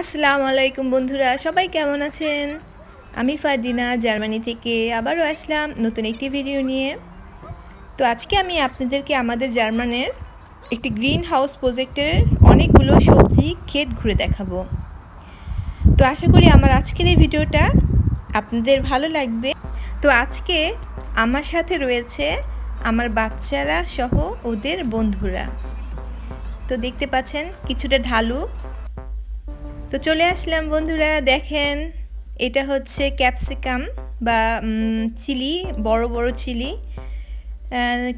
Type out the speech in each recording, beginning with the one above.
আসসালামু আলাইকুম বন্ধুরা, সবাই কেমন আছেন? আমি ফারদিনা, জার্মানি থেকে আবারও আসলাম নতুন একটি ভিডিও নিয়ে। তো আজকে আমি আপনাদেরকে আমাদের জার্মানের একটি গ্রিন হাউস প্রজেক্টের অনেকগুলো সবজি ক্ষেত ঘুরে দেখাবো। তো আশা করি আমার আজকের এই ভিডিওটা আপনাদের ভালো লাগবে। তো আজকে আমার সাথে রয়েছে আমার বাচ্চারা সহ ওদের বন্ধুরা। তো দেখতে পাচ্ছেন, কিছুটা ঢালু তো চলে আসলাম বন্ধুরা, দেখেন, এটা হচ্ছে ক্যাপসিকাম বা চিলি, বড় বড় চিলি।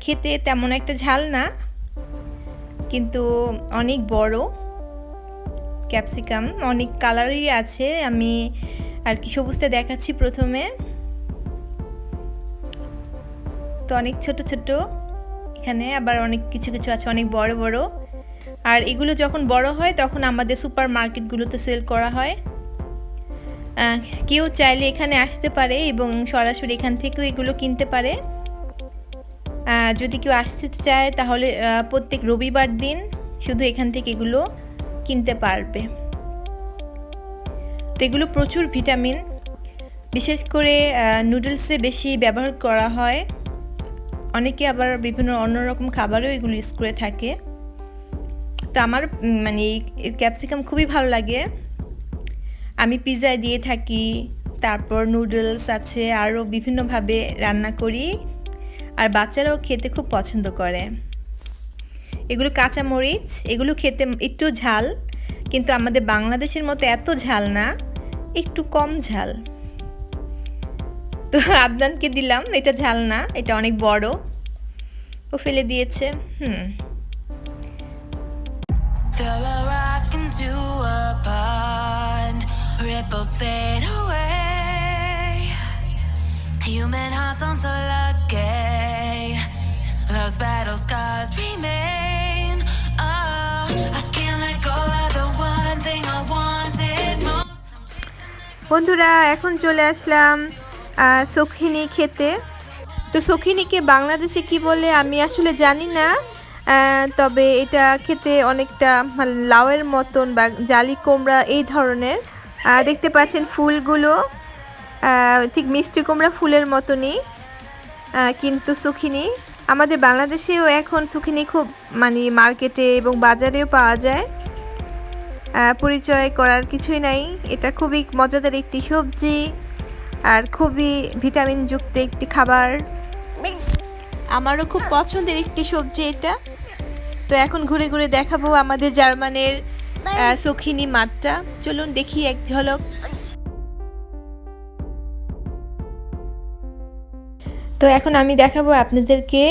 খেতে তেমন একটা ঝাল না, কিন্তু অনেক বড় ক্যাপসিকাম, অনেক কালারই আছে। আমি আর কি সবুজটা দেখাচ্ছি প্রথমে। তো অনেক ছোট ছোট, এখানে আবার অনেক কিছু কিছু আছে, অনেক বড় বড়। আর এগুলো যখন বড় হয়, তখন আমাদের সুপার মার্কেটগুলোতে সেল করা হয়। কেউ চাইলে এখানে আসতে পারে এবং সরাসরি এখান থেকেও এগুলো কিনতে পারে। যদি কেউ আসতে চায়, তাহলে প্রত্যেক রবিবার দিন শুধু এখান থেকে এগুলো কিনতে পারবে। তো এগুলো প্রচুর ভিটামিন। বিশেষ করে নুডলসে বেশি ব্যবহার করা হয়। অনেকে আবার বিভিন্ন অন্যরকম খাবারেও এগুলো ইউজ করে থাকে। তো আমার মানে এই ক্যাপসিকাম খুবই ভালো লাগে। আমি পিৎজায় দিয়ে থাকি, তারপর নুডলস আছে, আরও বিভিন্নভাবে রান্না করি। আর বাচ্চারাও খেতে খুব পছন্দ করে। এগুলো কাঁচা মরিচ এগুলো খেতে একটু ঝাল, কিন্তু আমাদের বাংলাদেশের মতো এত ঝাল না, একটু কম ঝাল। তো আবদানকে দিলাম, এটা ঝাল না, এটা অনেক বড়। ও ফেলে দিয়েছে, হুম। Throw a rock into a pond, ripples fade away. Human hearts aren't so lucky. Those battle scars remain. Oh, I can't let go of the one thing I wanted most. বন্ধুরা এখন চলে আসলাম সখিনী খেতে তো সখিনীকে বাংলাদেশে কি বলে আমি আসলে জানি না তবে এটা খেতে অনেকটা মানে লাউয়ের মতন বা জালি কুমড়া, এই ধরনের। দেখতে পাচ্ছেন ফুলগুলো। ঠিক মিষ্টি কুমড়া ফুলের মতনই কিন্তু সুখিনি। আমাদের বাংলাদেশেও এখন সুখিনি খুব মানে মার্কেটে এবং বাজারেও পাওয়া যায়। পরিচয় করার কিছুই নাই। এটা খুবই মজাদার একটি সবজি আর খুবই ভিটামিনযুক্ত একটি খাবার। আমারও খুব পছন্দের একটি সবজি এটা। তো এখন ঘুরে ঘুরে দেখাবো আমাদের জার্মানের সখিনী মাঠটা। চলুন দেখি এক ঝলক। তো এখন আমি দেখাবো আপনাদেরকে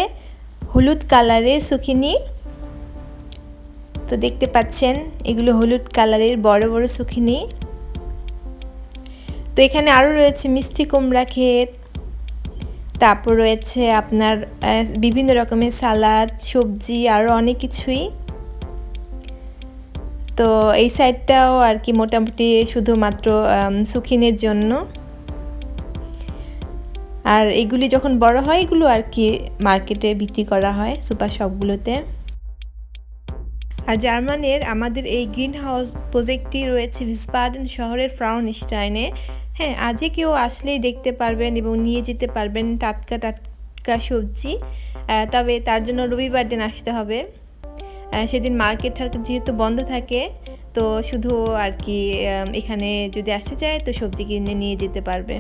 হলুদ কালারের সুখিনী। তো দেখতে পাচ্ছেন এগুলো হলুদ কালারের বড় বড় সুখিনী। তো এখানে আরও রয়েছে মিষ্টি কুমড়া ক্ষেত তারপর রয়েছে আপনার বিভিন্ন রকমের সালাদ, সবজি আরও অনেক কিছুই। তো এই সাইডটাও আর কি মোটামুটি শুধুমাত্র সুখিনের জন্য। আর এগুলি যখন বড় হয়, এগুলো আর কি মার্কেটে বিক্রি করা হয়, সুপার শপগুলোতে। আর জার্মানের আমাদের এই গ্রিন হাউস প্রজেক্টটি রয়েছে, ভিসবাডেন শহরের ফ্রাউনস্টাইনে। হ্যাঁ আজকে কেউ আসলেই দেখতে পারবেন এবং নিয়ে যেতে পারবেন টাটকা টাটকা সবজি। তবে তার জন্য রবিবার দিন আসতে হবে। সেদিন মার্কেট যেহেতু বন্ধ থাকে, তো শুধু আর কি এখানে যদি আসতে চায়, তো সবজি কিনে নিয়ে যেতে পারবে।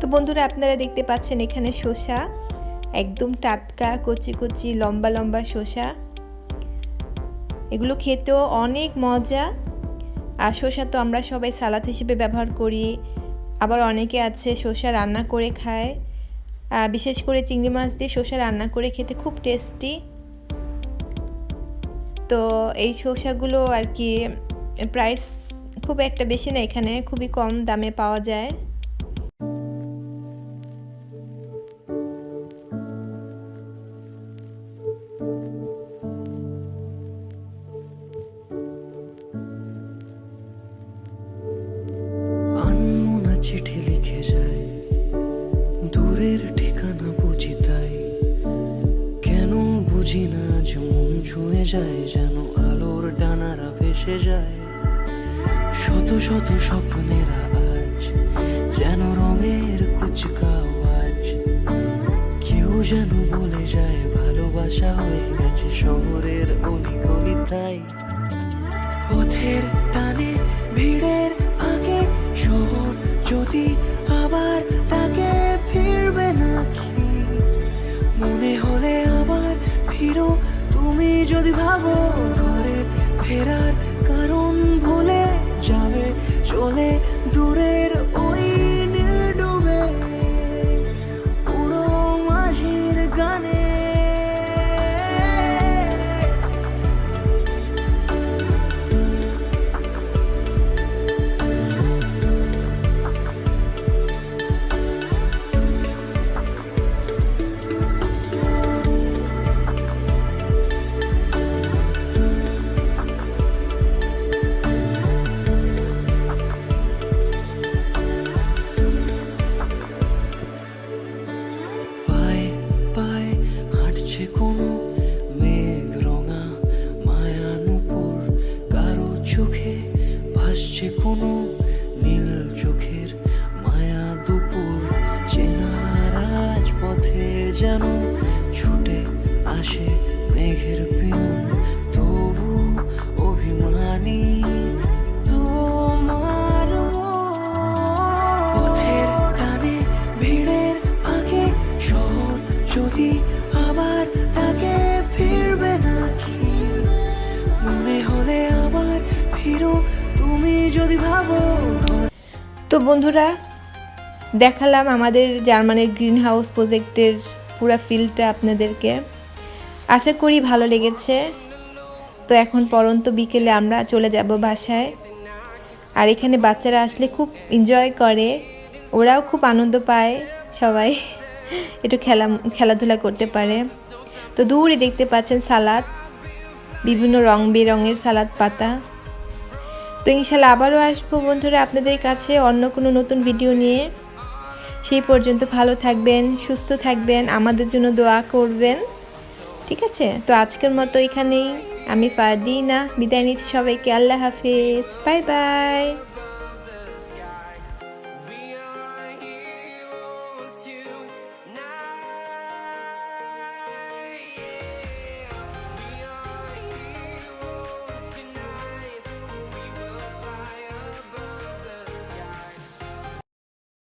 তো বন্ধুরা, আপনারা দেখতে পাচ্ছেন এখানে শসা, একদম টাটকা, কচি কচি, লম্বা লম্বা শসা। এগুলো খেতেও অনেক মজা। আর শসা তো আমরা সবাই সালাদ হিসেবে ব্যবহার করি। আবার অনেকে আছে শসা রান্না করে খায়। বিশেষ করে চিংড়ি মাছ দিয়ে শসা রান্না করে খেতে খুব টেস্টি তো এই শসাগুলো আর কি প্রাইস খুব একটা বেশি না এখানে, খুবই কম দামে পাওয়া যায়। কেন বুঝি না আজ মন ছুঁয়ে যায়, যেন আলোর ডানারা ভেসে যায়। শত শত স্বপ্নের আজ যেন রঙের কুচকা কুচকাওয়াজ কেউ যেন বলে যায়, ভালোবাসা হয়ে গেছে শহরের অলি গলিতায় পথের তুমি যদি ভাবো ঘরে ফেরার কারণ ভুলে যাবে চলে দূরের হাঁটছে কোনো মেঘ রঙা মায়ানুপুর কারও চোখে ভাসছে কোনো নীল চোখের মায়া দুপুর। চেনা রাজপথে যেন ছুটে আসে মেঘের পিয়ন তবু অভিমানী যদি যদি ভাবো। তো বন্ধুরা, দেখালাম আমাদের জার্মানির গ্রিন হাউস প্রজেক্টের পুরো ফিল্ডটা আপনাদেরকে। আশা করি ভালো লেগেছে। তো এখন পরন্ত বিকেলে আমরা চলে যাব বাসায়। আর এখানে বাচ্চারা আসলে খুব এনজয় করে। ওরাও খুব আনন্দ পায় সবাই। একটু খেলা, খেলাধুলা করতে পারে। তো দূরে দেখতে পাচ্ছেন সালাদ। বিভিন্ন রং বেরঙের সালাদ পাতা। তো ইনশাল্লাহ আবারও আসব বন্ধুরা আপনাদের কাছে অন্য কোনো নতুন ভিডিও নিয়ে। সেই পর্যন্ত ভালো থাকবেন, সুস্থ থাকবেন, আমাদের জন্য দোয়া করবেন। ঠিক আছে? তো আজকের মতো এখানেই। আমি ফারদিনা, বিদায় নিচ্ছি সবাইকে। আল্লাহ হাফিজ। Bye bye.